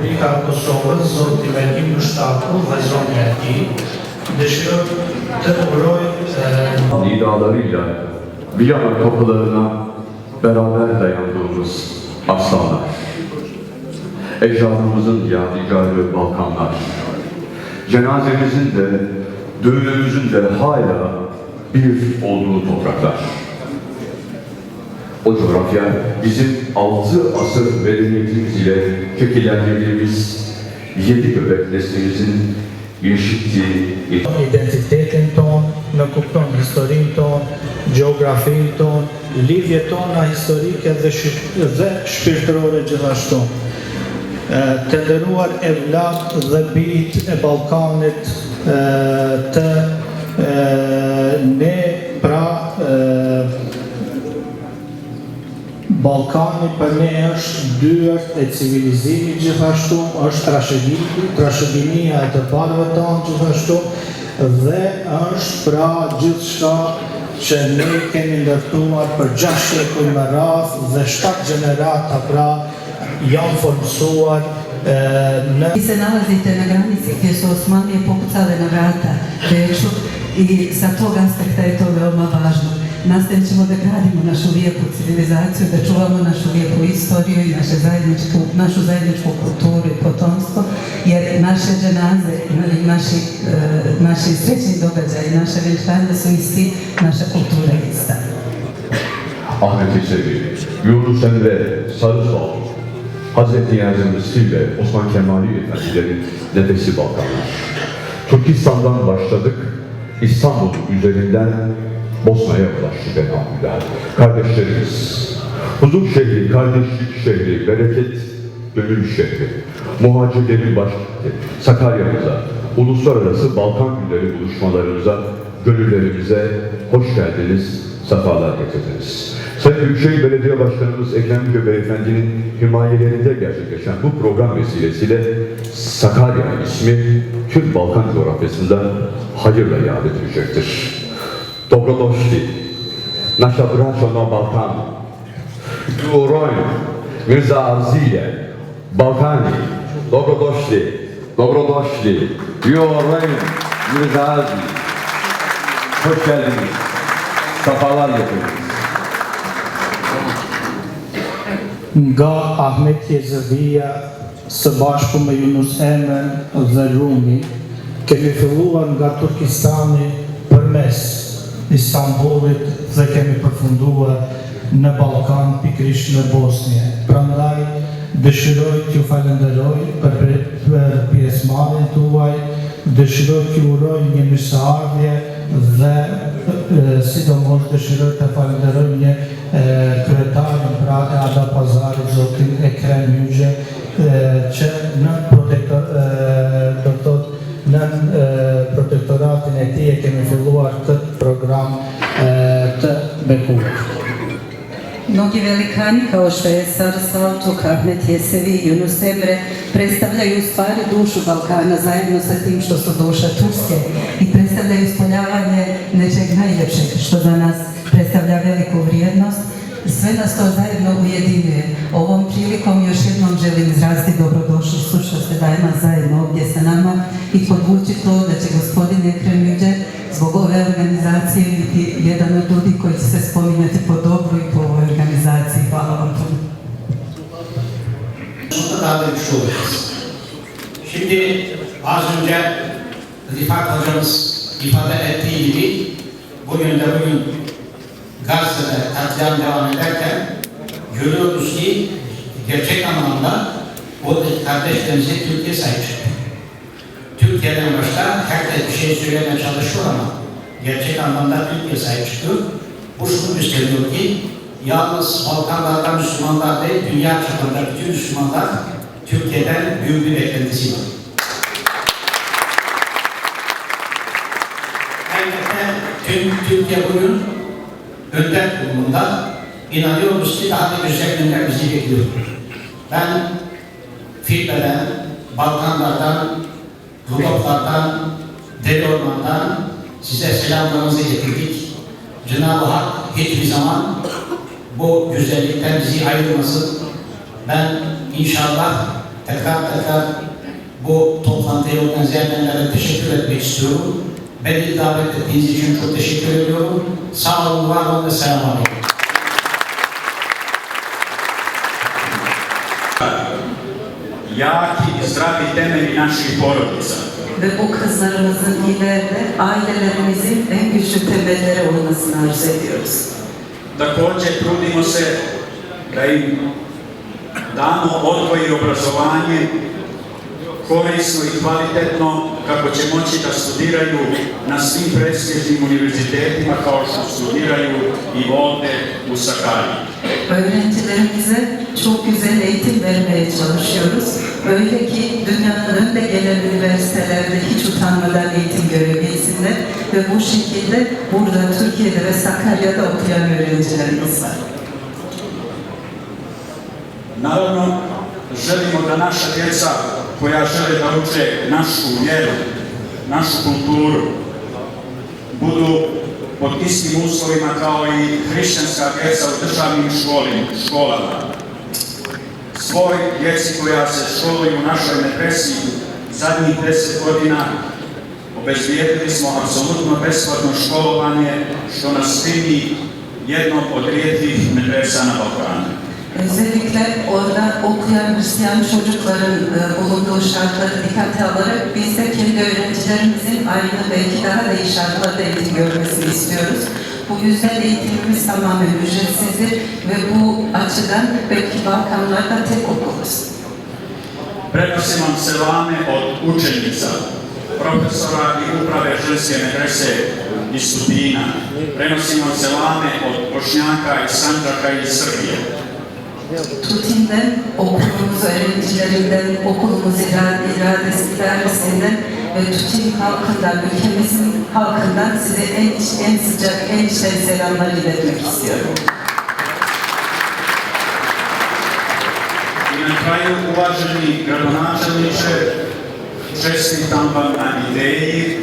Republika Kosovës, zoti Merkim Mështaku, vazhdon me ati, dëshiroj të uroj e, nidalarıyla Viyana kapılarına beraber dayandığımız aslanlar. Ecdadımızın yadigarı Balkanlar. Cenazemizin de düğünümüzün de hala bir olduğu topraklar. O coğrafya bizim altı asır medeniyetimiz ile şekillendirdiğimiz yedi göbek neslimizin yeşittiği, identitetin ton, në kupton historinë ton, gjeografinë ton, lidhjet tona historike dhe, dhe shpirtërore gjithashtu. E, Të nderuar evlat dhe bijt e Ballkanit e, të e, ne pra Ballkani për ne është dyert e civilizimit gjithashtu, është trashëgi, trashëginia e të parëve tonë gjithashtu dhe është pra gjithçka që ne kemi ndërtuar për 6 shekuj me radhë dhe 7 gjenerata pra janë formësuar në Vi se nalazite na granici gdje su Osmanlije pokucale na vrata Beču i sa tog aspekta je to veoma važno. Nastavit ćemo da gradimo našu lijepu civilizaciju, da čuvamo našu lijepu istoriju i naše zajedničku, našu zajedničku kulturu i potomstvo, jer naše dženaze, i naši, e, naši srećni događaji, naše vjenčanje su isti, naša kultura je ista. Ahmet Yesevi, Yunus Emre Sarısoğlu, Hazreti Mısri ve Osman Kemali Efendilerin nefesi Balkanlar. Türkistan'dan başladık, İstanbul üzerinden Bosna'ya ulaştık elhamdülillah. Kardeşlerimiz, huzur şehri, kardeşlik şehri, bereket gönül şehri, muhacirlerin başkenti, Sakarya'mıza, uluslararası Balkan günleri buluşmalarımıza, gönüllerimize hoş geldiniz, sefalar getirdiniz. Sayın Büyükşehir Belediye Başkanımız Ekrem İnce Beyefendi'nin himayelerinde gerçekleşen bu program vesilesiyle Sakarya ismi tüm Balkan coğrafyasında hayırla yad edilecektir. dobrodošli. Naša braća na Balkanu. Tu u Rojnu, Mirza Arzije, Balkani. dobrodošli. Dobrodošli. Dobro došli. Tu u Rojnu, Mirza Arzije. Hoş. Safalar nga Ahmet Jezëvija së bashku me Yunus Emre dhe Rumi, kemi filluar nga Turkistani për mes Istanbulit dhe kemi përfunduar në Ballkan, pikrisht në Bosnje. Prandaj dëshiroj t'ju falenderoj për, për pjesëmarrjen tuaj, dëshiroj t'ju uroj një mirëseardhje dhe e, sidomos dëshiroj të falenderoj një kryetarin pra e Ada Pazarit, zotin Ekrem Hyxhe, e, që në protektor, e, e tij e kemi filluar këtë program të bekuar. Mnogi velikani kao što je Sar Salčuk, Ahmet Jesevi Yunus Emre predstavljaju stvari dušu Balkana zajedno sa tim što su duša Turske i predstavljaju ispoljavanje nečeg najljepšeg što za nas predstavlja veliku vrijednost. Sve nas to zajedno ujedinjuje. Ovom prilikom još jednom želim izraziti dobrodošlicu što ste danas zajedno ovdje sa nama i podvući to da će gospodin Ekrem zbog ove organizacije biti jedan od ljudi koji će se spominjati po dobru i po ovoj organizaciji. Hvala vam puno. Şimdi az önce Rifat hocamız ifade ettiği gibi bugün de bugün Gazze'de katliam devam ederken görüyoruz ki gerçek anlamda oradaki kardeşlerimize Türkiye sahip çıktı. Türkiye'den başka herkes bir şey söylemeye çalışıyor ama gerçek anlamda Türkiye sahip çıkıyor. Bu şunu gösteriyor ki yalnız Balkanlarda Müslümanlar değil, dünya çapında bütün Müslümanlar Türkiye'den büyük bir beklentisi var. Elbette tüm Türkiye bugün önder durumunda inanıyoruz ki daha da güzel günler bizi bekliyor. Ben Filbe'den, Balkanlardan, Rudoklardan, Deli Orman'dan size selamlarımızı getirdik. Cenab-ı Hak hiçbir zaman bu güzellikten bizi ayırmasın. Ben inşallah tekrar tekrar bu toplantıyı organize edenlere teşekkür etmek istiyorum. Beni davet ettiğiniz için çok teşekkür ediyorum. Sağ olun, var olun ve selam aleyküm. jaki i zdravi temelji naših porodica. Ve bu kızlarımızın ileride ailelerimizin en güçlü temelleri olmasını arzu ediyoruz. Također trudimo se da im damo odgoj i obrazovanje korisno i kvalitetno kako će moći da studiraju na svim prestižnim univerzitetima kao što studiraju i ovde u Sakariji. Öğrencilerimize çok güzel eğitim vermeye çalışıyoruz. Öyle ki dünyanın önde gelen üniversitelerde hiç utanmadan eğitim görebilsinler. Ve bu şekilde burada Türkiye'de ve Sakarya'da okuyan öğrencilerimiz var. Naravno, želimo da naša djeca koja žele da uče našu vjeru, našu kulturu, budu pod istim uslovima kao i hrišćanska djeca u državnim školi, školama. Svoj djeci koja se školuju u našoj medresi zadnjih deset godina obezbijedili smo apsolutno besplatno školovanje što nas čini jednom od rijetkih medresa na Balkanu. Özellikle orada okuyan Hristiyan çocukların e, bulunduğu şartları dikkate alarak biz de kendi öğrencilerimizin aynı belki daha da şartlarda eğitim görmesini istiyoruz. Bu yüzden eğitimimiz tamamen ücretsizdir ve bu açıdan belki Balkanlarda tek okuluz. Prenosim vam selame od učenica, profesora i uprave ženske medrese iz Tutina. Prenosim vam selame od Bošnjaka iz Sandžaka i Srbije. Tutin'den, okulumuz öğrencilerinden, okulumuz irade, iradesi, idaresinden ve Tutin halkından, ülkemizin halkından size en, en sıcak, en içten selamlar iletmek istiyorum. I na kraju, uvaženi gradonačelniče, čestitam vam na ideji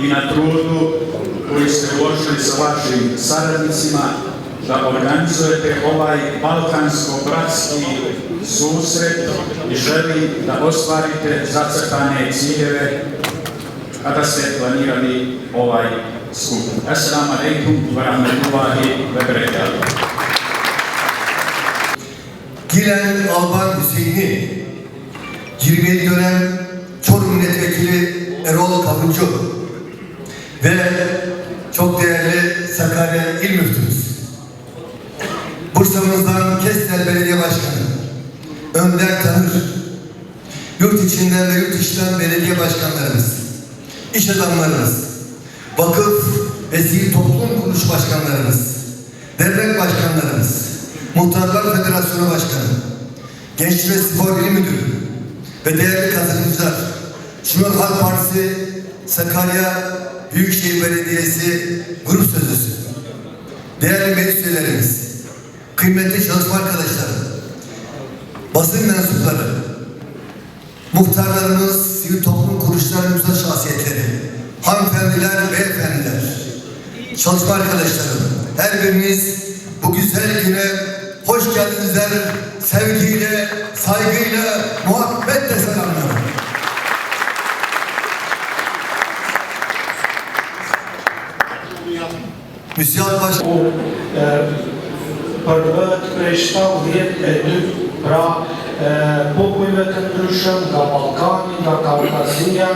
i na trudu koji ste uložili sa vašim saradnicima da organizujete ovaj balkansko-bratski susret i želim da ostvarite zacrtane ciljeve kada ste planirali ovaj skup. Assalamu alaikum wa rahmatullahi wa barakatuh. Giren Alban Hüseyin'i, 20 dönem Çorum Milletvekili Erol Kavuncu ve çok değerli Sakarya İl Müftümüz, Bursa'mızdan Kestel Belediye Başkanı, Önder Tanır, yurt içinden ve yurt dışından belediye başkanlarımız, iş adamlarımız, vakıf ve sivil toplum kuruluş başkanlarımız, dernek başkanlarımız, Muhtarlar Federasyonu Başkanı, Gençlik ve Spor İl Müdürü ve değerli katılımcılar, Cumhuriyet Halk Partisi Sakarya Büyükşehir Belediyesi Grup Sözcüsü, değerli meclis üyelerimiz, kıymetli çalışma arkadaşlarım, basın mensupları, muhtarlarımız, sivil toplum kuruluşlarımızın şahsiyetleri, hanımefendiler, beyefendiler, çalışma arkadaşlarım, her biriniz bu güzel güne hoş geldinizler, sevgiyle, saygıyla, muhabbetle selamlıyorum. Müsiyat Baş... u e, përvët prej 70 e dy pra popujve të ndryshëm nga Ballkani, nga Kaukazia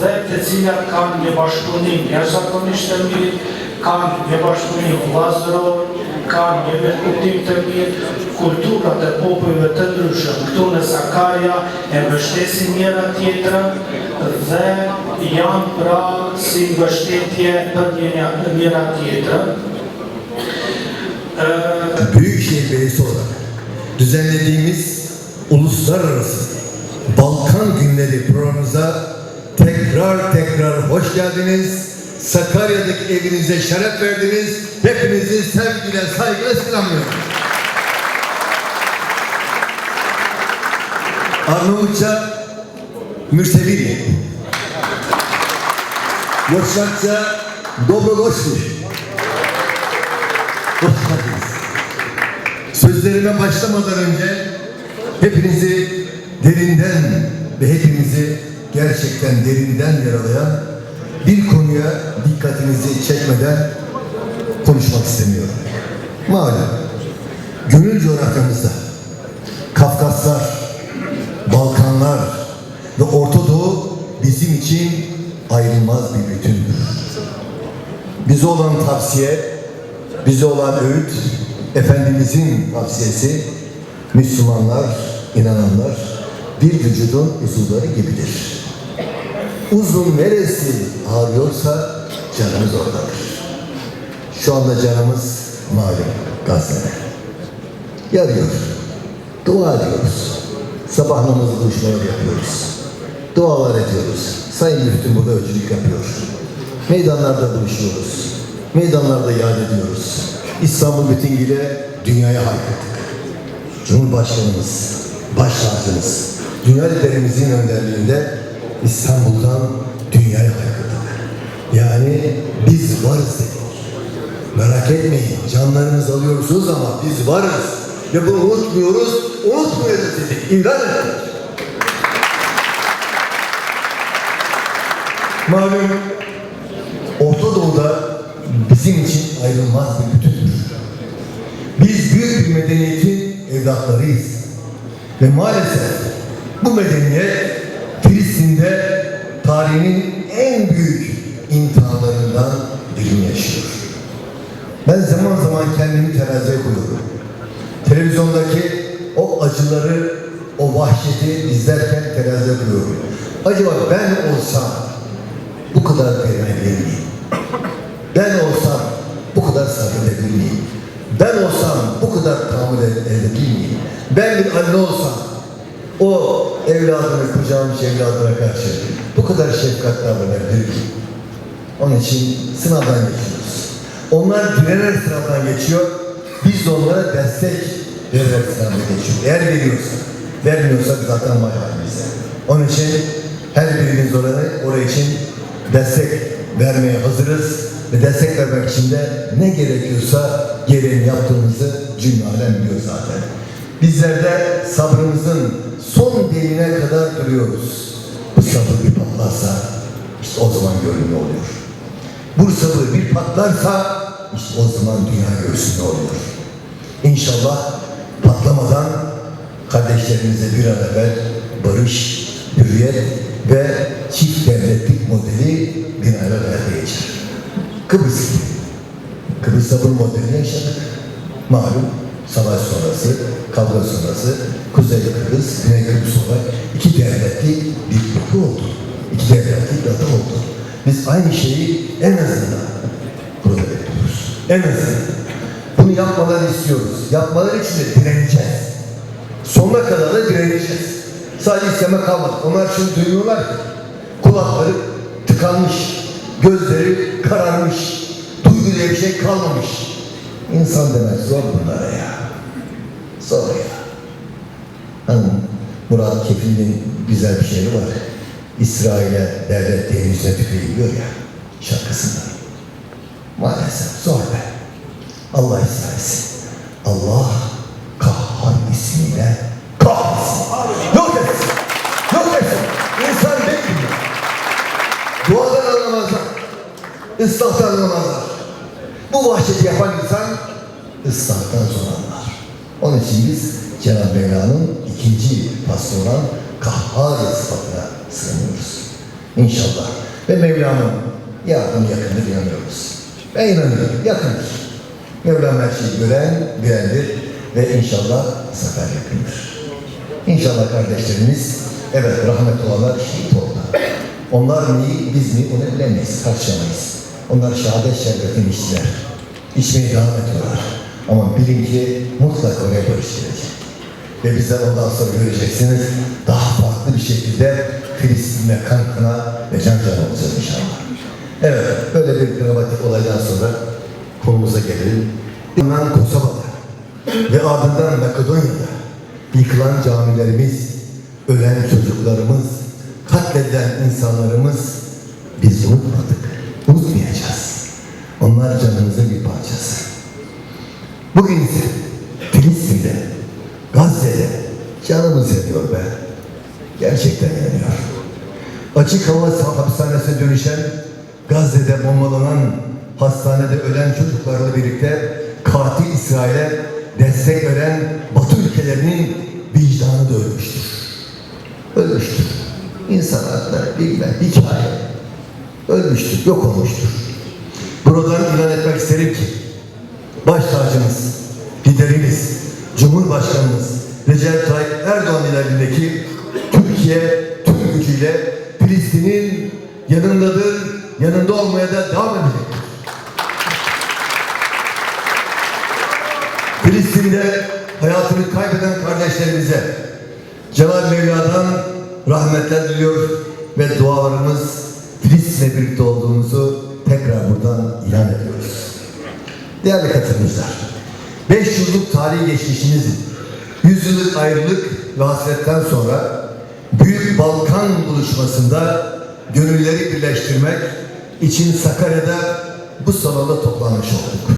dhe të cilat kanë një bashkëpunim jashtëzakonisht të mirë, kanë një bashkëpunim vllazëror, kanë një vetkuptim të mirë, kulturat e popujve të ndryshëm këtu në Sakarja e mbështesin njëra tjetrën dhe janë pra si mbështetje për njëra tjetrën. Belediyesi olarak düzenlediğimiz uluslararası Balkan Günleri programımıza tekrar tekrar hoş geldiniz. Sakarya'daki evinize şeref verdiniz. Hepinizi sevgiyle, saygıyla selamlıyorum. Arnavutça Mürsevili. Boşnakça Dobrodošli. Sözlerime başlamadan önce hepinizi derinden ve hepimizi gerçekten derinden yaralayan bir konuya dikkatinizi çekmeden konuşmak istemiyorum. Malum, gönül coğrafyamızda Kafkaslar, Balkanlar ve Orta Doğu bizim için ayrılmaz bir bütündür. Bize olan tavsiye, bize olan öğüt, Efendimizin tavsiyesi, Müslümanlar, inananlar bir vücudun uzuvları gibidir. Uzun neresi ağrıyorsa canımız oradadır. Şu anda canımız malum Gazze'de. Yarıyor. Dua ediyoruz. Sabah namazı buluşmaları yapıyoruz. Dualar ediyoruz. Sayın Müftüm burada öncülük yapıyor. Meydanlarda buluşuyoruz. Meydanlarda yad ediyoruz. İstanbul bütünüyle dünyaya haykırdık. Cumhurbaşkanımız, başsavcımız, dünya liderimizin önderliğinde İstanbul'dan dünyaya haykırdık. Yani biz varız dedik. Merak etmeyin, canlarınızı alıyorsunuz ama biz varız. Ve bunu unutmuyoruz, unutmuyoruz dedik. İlan ettik. Malum Orta Doğu'da bizim için ayrılmaz bir bütündür. Bir medeniyetin evlatlarıyız. Ve maalesef bu medeniyet Filistin'de tarihinin en büyük imtihanlarından birini yaşıyor. Ben zaman zaman kendimi teraziye koyuyorum. Televizyondaki o acıları, o vahşeti izlerken teraziye koyuyorum. Acaba ben olsam bu kadar dayanabilir miyim? Ben olsam bu kadar sabredebilir miyim? Ben olsam bu kadar tahammül edebilir miyim? Ben bir anne olsam o evladını kucağımış evladına karşı bu kadar şefkat davranabilir miyim? Onun için sınavdan geçiyoruz. Onlar direnerek sınavdan geçiyor. Biz de onlara destek vererek sınavdan geçiyor. Eğer veriyorsak, vermiyorsak zaten vay halimize. Onun için her birimiz oraya, oraya için destek vermeye hazırız. Ve destek vermek için de ne gerekiyorsa gereğini yaptığımızı cümle alem biliyor zaten. Bizler de sabrımızın son demine kadar duruyoruz. Bu sabır bir patlarsa işte o zaman görünme oluyor. Bu sabır bir patlarsa işte o zaman dünya göğsünde oluyor. İnşallah patlamadan kardeşlerimize bir an evvel barış, hürriyet ve çift devletlik modeli bir an evvel. Kıbrıs. Kıbrıs'ta bu modeli yaşadık. Malum savaş sonrası, kavga sonrası Kuzey Kıbrıs, Güney Kıbrıs olarak iki devletli bir yapı oldu. İki devletli bir adı oldu. Biz aynı şeyi en azından burada bekliyoruz. En azından. Bunu yapmalarını istiyoruz. Yapmaları için de direneceğiz. Sonuna kadar da direneceğiz. Sadece isteme kalmadı. Onlar şunu duyuyorlar ki kulakları tıkanmış, gözleri kararmış, duygu diye bir şey kalmamış. İnsan demek zor bunlara ya. Zor ya. Hani Murat Kefil'in güzel bir şiiri var. İsrail'e devlet denizine tükürüyor ya şarkısında. Maalesef zor be. Allah ıslah Islahtan anlamazlar. Bu vahşeti yapan insan ıslahtan zor anlar. Onun için biz Cenab-ı Mevla'nın ikinci faslı olan kahhar sıfatına sığınıyoruz. İnşallah. Ve Mevla'nın yardımı yakındır inanıyoruz. Ben inanıyorum. Yakındır. Mevlam her şeyi gören, bilendir ve inşallah zafer yakındır. İnşallah kardeşlerimiz, evet rahmet olanlar şehit oldu. Onlar iyi, biz mi onu bilemeyiz, tartışamayız. Onlar şehadet şerbetini içtiler. İçmeye devam ediyorlar. Ama bilin ki mutlaka oraya barış gelecek. Ve bizler ondan sonra göreceksiniz daha farklı bir şekilde Filistin'le kan kana ve can cana olacağız inşallah. Evet, böyle bir dramatik olaydan sonra konumuza gelelim. Bundan Kosova'da ve ardından Makedonya'da yıkılan camilerimiz, ölen çocuklarımız, katledilen insanlarımız biz unutmadık. Onlar canımızın bir parçası. Bugün ise Filistin'de, Gazze'de canımız yanıyor be. gerçekten yanıyor. Açık hava hapishanesine dönüşen, Gazze'de bombalanan, hastanede ölen çocuklarla birlikte katil İsrail'e destek veren Batı ülkelerinin vicdanı da ölmüştür. Ölmüştür. İnsan hayatları bilmem, hikaye. Ölmüştür, yok olmuştur. Buradan ilan etmek isterim ki, baş tacımız, liderimiz, Cumhurbaşkanımız Recep Tayyip Erdoğan ilerindeki Türkiye tüm gücüyle Filistin'in yanındadır, yanında olmaya da devam edecek. Filistin'de hayatını kaybeden kardeşlerimize Cenab-ı Mevla'dan rahmetler diliyor ve dualarımız Filistin'le birlikte olduğumuzu tekrar buradan ilan ediyoruz. Değerli katılımcılar, 5 yıllık tarihi geçmişimizin 100 yıllık ayrılık ve hasretten sonra Büyük Balkan buluşmasında gönülleri birleştirmek için Sakarya'da bu salonda toplanmış olduk.